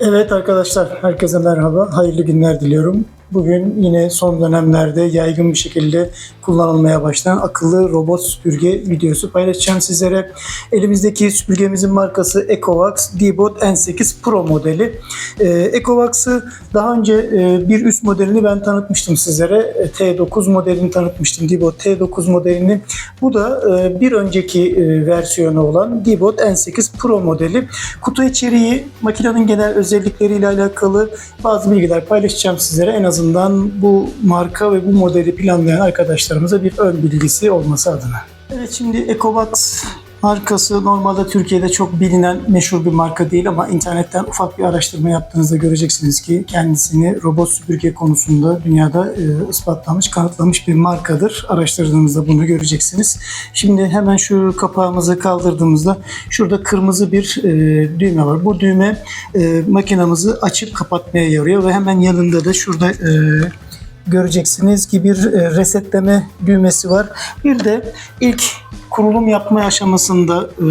Evet arkadaşlar, herkese merhaba. Hayırlı günler diliyorum. Bugün yine son dönemlerde yaygın bir şekilde kullanılmaya başlayan akıllı robot süpürge videosu paylaşacağım sizlere. Elimizdeki süpürgemizin markası Ecovax D-Bot N8 Pro modeli. Ee, Ecovax'ı daha önce e, bir üst modelini ben tanıtmıştım sizlere. E, T9 modelini tanıtmıştım. D-Bot T9 modelini. Bu da e, bir önceki e, versiyonu olan D-Bot N8 Pro modeli. Kutu içeriği makinenin genel özellikleriyle alakalı bazı bilgiler paylaşacağım sizlere. En azından bu marka ve bu modeli planlayan arkadaşlarımıza bir ön bilgisi olması adına. Evet şimdi Ecovax markası normalde Türkiye'de çok bilinen meşhur bir marka değil ama internetten ufak bir araştırma yaptığınızda göreceksiniz ki kendisini robot süpürge konusunda dünyada e, ispatlamış, kanıtlamış bir markadır. Araştırdığınızda bunu göreceksiniz. Şimdi hemen şu kapağımızı kaldırdığımızda şurada kırmızı bir e, düğme var. Bu düğme e, makinamızı açıp kapatmaya yarıyor ve hemen yanında da şurada e, göreceksiniz ki bir e, resetleme düğmesi var. Bir de ilk kurulum yapma aşamasında e,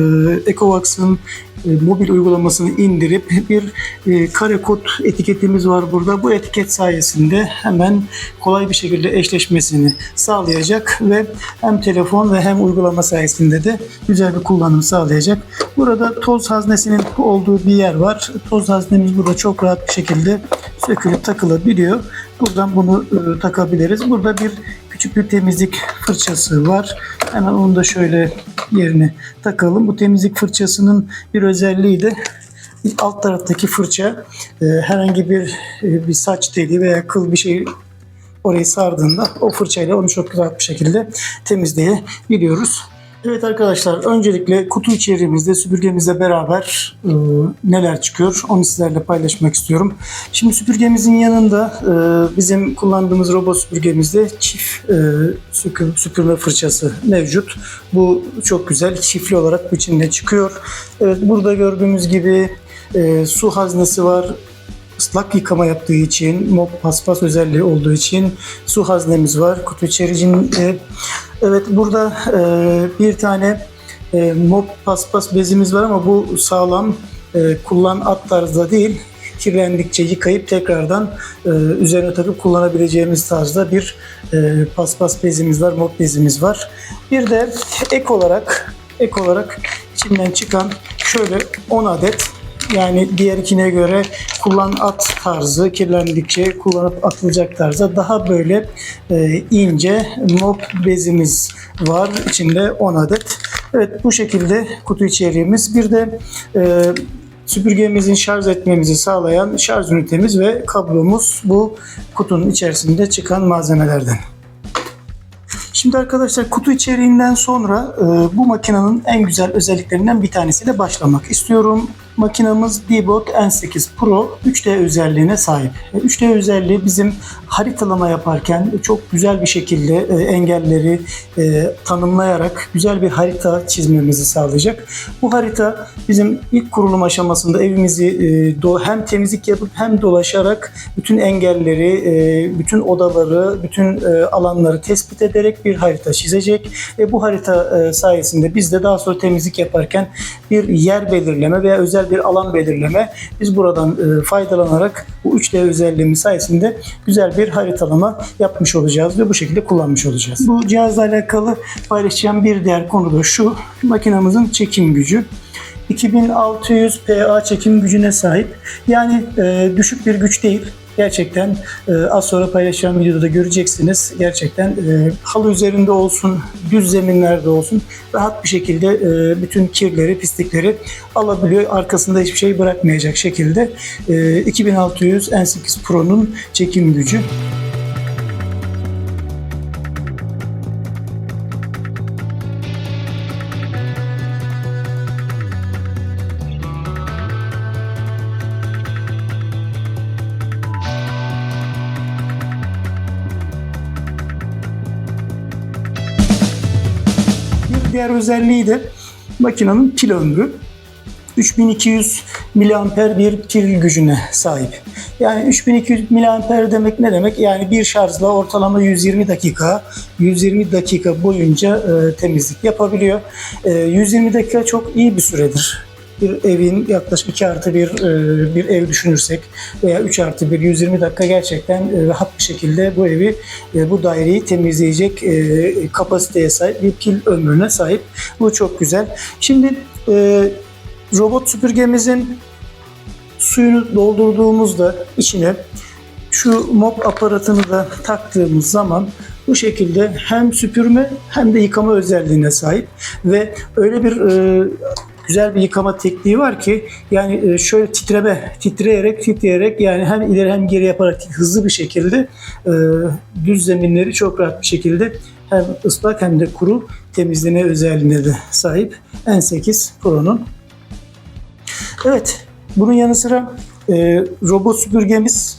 Ecovax'ın e, mobil uygulamasını indirip bir e, kare kod etiketimiz var burada. Bu etiket sayesinde hemen kolay bir şekilde eşleşmesini sağlayacak ve hem telefon ve hem uygulama sayesinde de güzel bir kullanım sağlayacak. Burada toz haznesinin olduğu bir yer var. Toz haznemiz burada çok rahat bir şekilde sökülüp takılabiliyor. Buradan bunu e, takabiliriz. Burada bir küçük bir temizlik fırçası var. Hemen onu da şöyle yerine takalım. Bu temizlik fırçasının bir özelliği de alt taraftaki fırça e, herhangi bir e, bir saç teli veya kıl bir şey orayı sardığında o fırçayla onu çok rahat bir şekilde temizleyebiliyoruz. Evet arkadaşlar öncelikle kutu içeriğimizde süpürgemizle beraber e, neler çıkıyor onu sizlerle paylaşmak istiyorum. Şimdi süpürgemizin yanında e, bizim kullandığımız robot süpürgemizde çift e, süpür, süpürme fırçası mevcut. Bu çok güzel çiftli olarak bu içinde çıkıyor. Evet burada gördüğümüz gibi e, su haznesi var ıslak yıkama yaptığı için, mop paspas özelliği olduğu için su haznemiz var. Kutu içerisinde evet burada e, bir tane e, mop paspas bezimiz var ama bu sağlam e, kullan at tarzda değil. Kirlendikçe yıkayıp tekrardan e, üzerine takıp kullanabileceğimiz tarzda bir e, paspas bezimiz var, mop bezimiz var. Bir de ek olarak ek olarak içinden çıkan şöyle 10 adet yani diğer ikine göre kullan at tarzı kirlendikçe kullanıp atılacak tarzda daha böyle e, ince mop bezimiz var. içinde 10 adet. Evet bu şekilde kutu içeriğimiz. Bir de e, süpürgemizin şarj etmemizi sağlayan şarj ünitemiz ve kablomuz bu kutunun içerisinde çıkan malzemelerden. Şimdi arkadaşlar kutu içeriğinden sonra e, bu makinenin en güzel özelliklerinden bir tanesiyle başlamak istiyorum. Makinamız D-Bot N8 Pro 3D özelliğine sahip. E, 3D özelliği bizim haritalama yaparken çok güzel bir şekilde e, engelleri e, tanımlayarak güzel bir harita çizmemizi sağlayacak. Bu harita bizim ilk kurulum aşamasında evimizi e, hem temizlik yapıp hem dolaşarak bütün engelleri, e, bütün odaları, bütün e, alanları tespit ederek bir harita çizecek ve bu harita e, sayesinde biz de daha sonra temizlik yaparken bir yer belirleme veya özel bir alan belirleme biz buradan e, faydalanarak bu 3D özelliğimiz sayesinde güzel bir haritalama yapmış olacağız ve bu şekilde kullanmış olacağız. Bu cihazla alakalı paylaşacağım bir diğer konu da şu makinamızın çekim gücü. 2600 PA çekim gücüne sahip. Yani e, düşük bir güç değil. Gerçekten e, az sonra paylaşacağım videoda da göreceksiniz. Gerçekten e, halı üzerinde olsun, düz zeminlerde olsun rahat bir şekilde e, bütün kirleri, pislikleri alabiliyor. Arkasında hiçbir şey bırakmayacak şekilde e, 2600 N8 Pro'nun çekim gücü. Diğer özelliği de makinenin pil ömrü. 3200 miliamper bir pil gücüne sahip. Yani 3200 miliamper demek ne demek? Yani bir şarjla ortalama 120 dakika, 120 dakika boyunca e, temizlik yapabiliyor. E, 120 dakika çok iyi bir süredir. Bir evin yaklaşık 2 artı bir, e, bir ev düşünürsek veya 3 artı bir 120 dakika gerçekten e, rahat bir şekilde bu evi, e, bu daireyi temizleyecek kapasiteye sahip, bir pil ömrüne sahip. Bu çok güzel. Şimdi robot süpürgemizin suyunu doldurduğumuzda içine şu mop aparatını da taktığımız zaman bu şekilde hem süpürme hem de yıkama özelliğine sahip ve öyle bir e, güzel bir yıkama tekniği var ki yani e, şöyle titreme, titreyerek titreyerek yani hem ileri hem geri yaparak hızlı bir şekilde e, düz zeminleri çok rahat bir şekilde hem ıslak hem de kuru temizleme özelliğine de sahip N8 Pro'nun. Evet, bunun yanı sıra e, robot süpürgemiz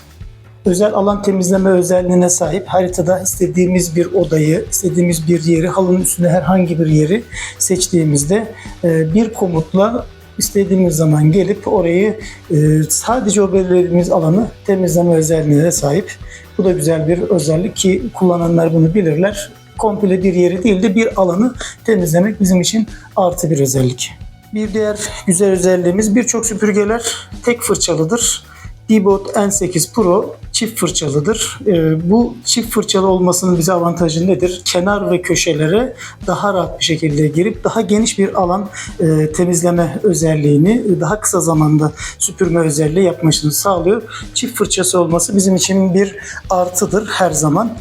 özel alan temizleme özelliğine sahip. Haritada istediğimiz bir odayı, istediğimiz bir yeri, halının üstünde herhangi bir yeri seçtiğimizde e, bir komutla istediğimiz zaman gelip orayı e, sadece o belirlediğimiz alanı temizleme özelliğine sahip. Bu da güzel bir özellik ki kullananlar bunu bilirler. Komple bir yeri değil de bir alanı temizlemek bizim için artı bir özellik. Bir diğer güzel özelliğimiz birçok süpürgeler tek fırçalıdır. Dibot N8 Pro çift fırçalıdır. Ee, bu çift fırçalı olmasının bize avantajı nedir? Kenar ve köşelere daha rahat bir şekilde girip daha geniş bir alan e, temizleme özelliğini daha kısa zamanda süpürme özelliği yapmasını sağlıyor. Çift fırçası olması bizim için bir artıdır her zaman.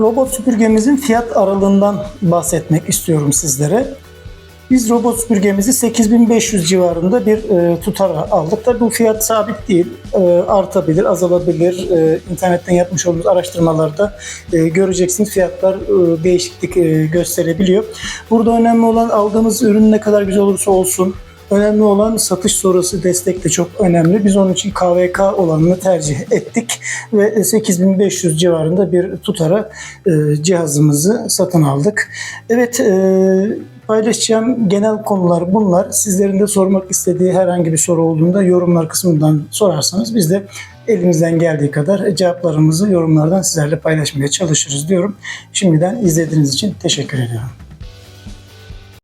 Robot süpürgemizin fiyat aralığından bahsetmek istiyorum sizlere. Biz robot süpürgemizi 8500 civarında bir e, tutar aldık. Tabii bu fiyat sabit değil. E, artabilir, azalabilir. E, internetten yapmış olduğumuz araştırmalarda e, göreceksiniz fiyatlar e, değişiklik e, gösterebiliyor. Burada önemli olan aldığımız ürün ne kadar güzel olursa olsun Önemli olan satış sonrası destek de çok önemli. Biz onun için KVK olanını tercih ettik ve 8500 civarında bir tutara e, cihazımızı satın aldık. Evet, e, paylaşacağım genel konular bunlar. Sizlerin de sormak istediği herhangi bir soru olduğunda yorumlar kısmından sorarsanız biz de elimizden geldiği kadar cevaplarımızı yorumlardan sizlerle paylaşmaya çalışırız diyorum. Şimdiden izlediğiniz için teşekkür ediyorum.